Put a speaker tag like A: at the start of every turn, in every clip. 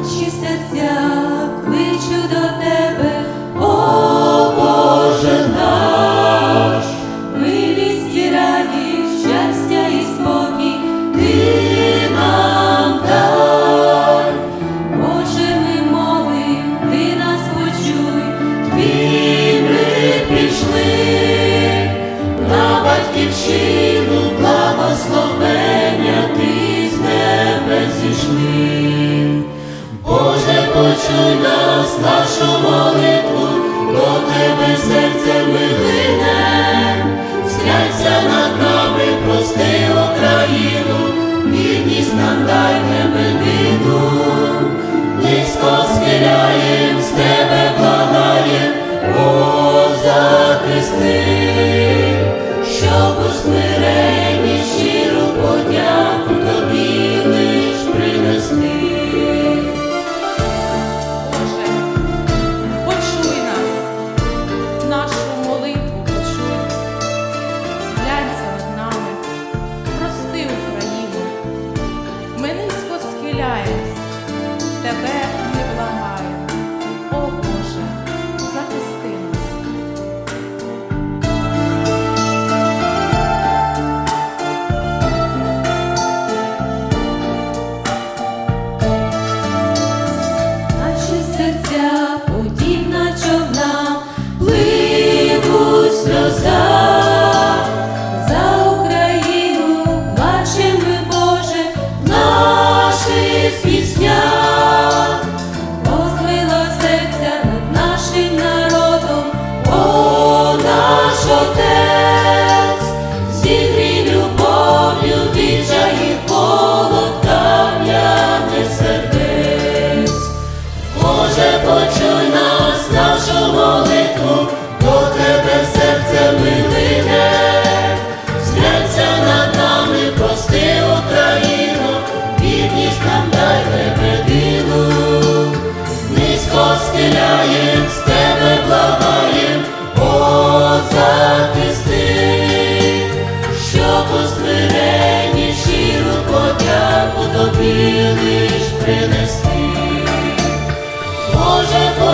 A: наші серця кличу до тебе, о Боже наш, милість і радість, щастя і спокій, ти нам дай, Боже, ми молим, ти нас почуй, Твій ми пішли на батьківщину, благословення ти з небес зійшли. нашу молитву, до тебе серце милине, глинем, над нами, прости Україну, вірність нам дай небедину, низько схиляєм з.
B: the best.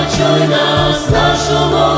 A: Почуй нас, нашу мову.